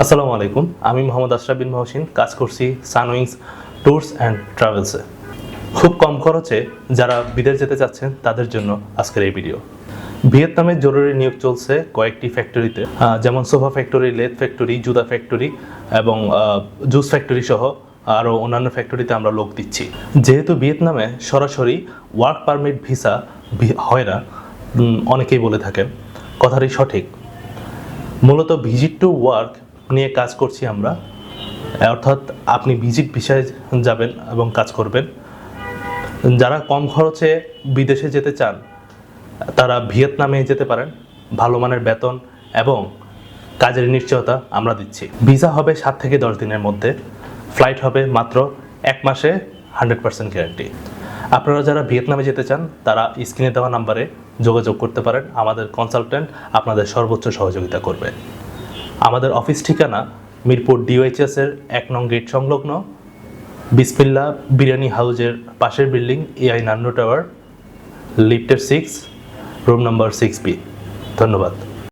আসসালামু আলাইকুম। আমি মোহাম্মদ আশরাফ বিন মহসিন, কাজ করছি সানউইংস ট্যুরস অ্যান্ড ট্রাভেলসে। খুব কম খরচে যারা বিদেশ যেতে চাচ্ছেন, তাদের জন্য আজকের এই ভিডিও। ভিয়েতনামে জরুরি নিয়োগ চলছে কয়েকটি ফ্যাক্টরিতে যেমন সোফা ফ্যাক্টরি লেথ ফ্যাক্টরি জুতা ফ্যাক্টরি এবং জুস ফ্যাক্টরি সহ আরও অন্যান্য ফ্যাক্টরিতে আমরা লোক দিচ্ছি। যেহেতু ভিয়েতনামে সরাসরি ওয়ার্ক পারমিট ভিসা হয় না অনেকেই বলে থাকেন। কথাটি সঠিক। মূলত ভিজিট টু ওয়ার্ক নিয়ে কাজ করছি আমরা। অর্থাৎ আপনি ভিজিট ভিসায় যাবেন এবং কাজ করবেন। যারা কম খরচে বিদেশে যেতে চান, তারা ভিয়েতনামে যেতে পারেন। ভালো মানের বেতন এবং কাজের নিশ্চয়তা আমরা দিচ্ছি। ভিসা হবে সাত থেকে দশ দিনের মধ্যে। ফ্লাইট হবে মাত্র এক মাসে হান্ড্রেড পার্সেন্ট গ্যারান্টি। আপনারা যারা ভিয়েতনামে যেতে চান, তারা স্ক্রিনে দেওয়া নাম্বারে যোগাযোগ করতে পারেন। আমাদের কনসালটেন্ট আপনাদের সর্বোচ্চ সহযোগিতা করবে। আমাদের অফিস ঠিকানা মিরপুর ডিওএইচএস এর এক নং গেট সংলগ্ন বিসমিল্লা বিরিয়ানি হাউজের পাশের বিল্ডিং এআই নান্ডো টাওয়ার, লিফটের six room number six B ধন্যবাদ।